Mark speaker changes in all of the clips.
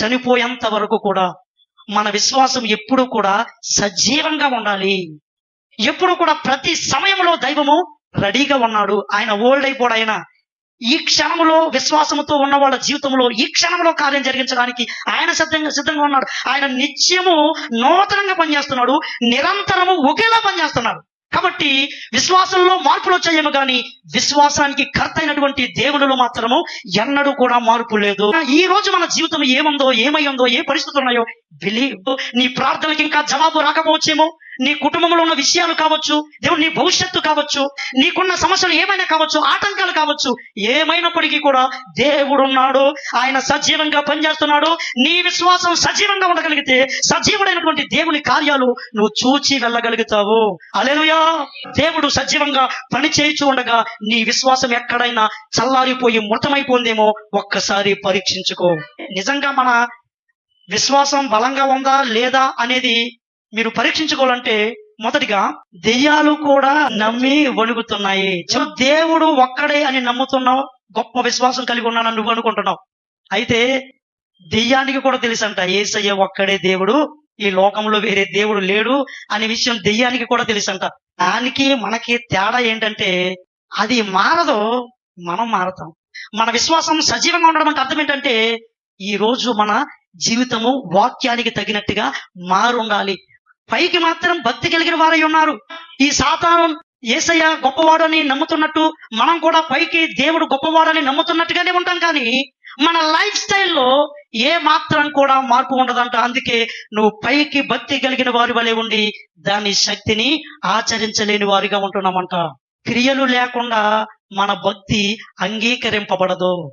Speaker 1: చనిపోయేంత వరకు కూడా మన విశ్వాసం ఎప్పుడు కూడా సజీవంగా ఉండాలి. ఎప్పుడు కూడా ప్రతి సమయంలో దైవము రెడీగా ఉన్నాడు. ఆయన ఓల్డ్ అయిపోడు ఆయన. ఈ క్షణంలో విశ్వాసంతో ఉన్న వాళ్ళ జీవితంలో ఈ క్షణంలో కార్యం జరిగించడానికి ఆయన సిద్ధంగా సిద్ధంగా ఉన్నాడు. ఆయన నిత్యము నూతనంగా పనిచేస్తున్నాడు. నిరంతరము ఒకేలా పనిచేస్తున్నాడు. కాబట్టి విశ్వాసంలో మార్పులు వచ్చాయేమో కానీ విశ్వాసానికి కర్త అయినటువంటి దేవుడిలో మాత్రము ఎన్నడూ కూడా మార్పు లేదు. ఈ రోజు మన జీవితం ఏముందో ఏమై ఉందో ఏ పరిస్థితులు ఉన్నాయో బిలీవ్ నీ ప్రార్థనకి ఇంకా జవాబు రాకపోవచ్చేమో? నీ కుటుంబంలో ఉన్న విషయాలు కావచ్చు దేవుడు నీ భవిష్యత్తు కావచ్చు నీకున్న సమస్యలు ఏమైనా కావచ్చు ఆటంకాలు కావచ్చు ఏమైనప్పటికీ కూడా దేవుడు ఉన్నాడు ఆయన సజీవంగా పనిచేస్తున్నాడు. నీ విశ్వాసం సజీవంగా ఉండగలిగితే సజీవుడైనటువంటి దేవుని కార్యాలు నువ్వు చూచి వెళ్ళగలుగుతావు. అలెలుయా దేవుడు సజీవంగా పని చేయించు ఉండగా నీ విశ్వాసం ఎక్కడైనా చల్లారిపోయి మృతమైపోయిందేమో ఒక్కసారి పరీక్షించుకో. నిజంగా మన విశ్వాసం బలంగా ఉందా లేదా అనేది మీరు పరీక్షించుకోవాలంటే మొదటిగా దెయ్యాలు కూడా నమ్మి వణుకుతున్నాయి. దేవుడు ఒక్కడే అని నమ్ముతున్నావు. గొప్ప విశ్వాసం కలిగి ఉన్నానని నువ్వు అనుకుంటున్నావు. అయితే దెయ్యానికి కూడా తెలుసంట ఏసయ్య ఒక్కడే దేవుడు ఈ లోకంలో వేరే దేవుడు లేడు అనే విషయం దెయ్యానికి కూడా తెలుసంట. దానికి మనకి తేడా ఏంటంటే అది మారదు మనం మారతాం. మన విశ్వాసం సజీవంగా ఉండడం అంటే అర్థం ఏంటంటే ఈ రోజు మన జీవితము వాక్యానికి తగినట్టుగా మారుండాలి. పైకి మాత్రం భక్తి కలిగిన వారై ఉన్నారు. ఈ సాతాను ఏసయ్య గొప్పవాడని నమ్ముతున్నట్టు మనం కూడా పైకి దేవుడు గొప్పవాడని నమ్ముతున్నట్టుగానే ఉంటాం కానీ మన లైఫ్ స్టైల్లో ఏ మాత్రం కూడా మార్పు ఉండదంట. అందుకే నువ్వు పైకి భక్తి కలిగిన వారి వలె ఉండి దాని శక్తిని ఆచరించలేని వారిగా ఉంటున్నామంట. క్రియలు లేకుండా మన భక్తి అంగీకరింపబడదు.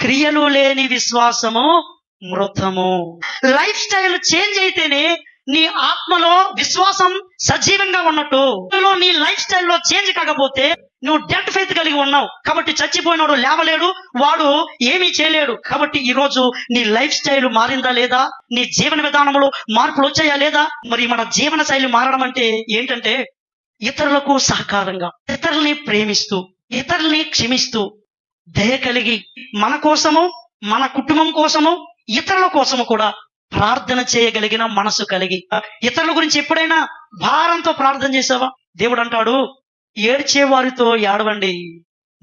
Speaker 1: క్రియలు లేని విశ్వాసము మృతము లైఫ్ స్టైల్ చేంజ్ అయితేనే నీ ఆత్మలో విశ్వాసం సజీవంగా ఉన్నట్టు. నీ లైఫ్ స్టైల్లో చేంజ్ కాకపోతే నువ్వు డెడ్ ఫెయిత్ కలిగి ఉన్నావు. కాబట్టి చచ్చిపోయినాడు లేవలేడు వాడు ఏమీ చేయలేడు. కాబట్టి ఈ రోజు నీ లైఫ్ స్టైల్ మారిందా లేదా? నీ జీవన విధానంలో మార్పులు వచ్చాయా లేదా? మరి మన జీవన శైలి మారడం అంటే ఏంటంటే ఇతరులకు సహకారంగా ఇతరుల్ని ప్రేమిస్తూ ఇతరుల్ని క్షమిస్తూ దయ కలిగి మన కోసము మన కుటుంబం కోసము ఇతరుల కోసము కూడా ప్రార్థన చేయగలిగిన మనసు కలిగి. ఇతరుల గురించి ఎప్పుడైనా భారంతో ప్రార్థన చేసావా? దేవుడు అంటాడు ఏడ్చే వారితో ఏడవండి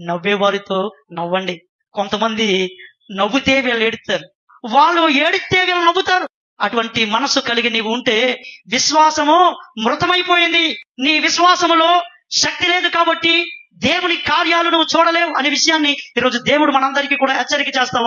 Speaker 1: నవ్వే వారితో నవ్వండి. కొంతమంది నవ్వుతే వీళ్ళు ఏడుతారు. వాళ్ళు ఏడితే వీళ్ళు నవ్వుతారు. అటువంటి మనసు కలిగి నీవు ఉంటే విశ్వాసము మృతమైపోయింది. నీ విశ్వాసములో శక్తి లేదు కాబట్టి దేవుని కార్యాలు నువ్వు చూడలేవు అనే విషయాన్ని ఈరోజు దేవుడు మనందరికీ కూడా హెచ్చరిక చేస్తా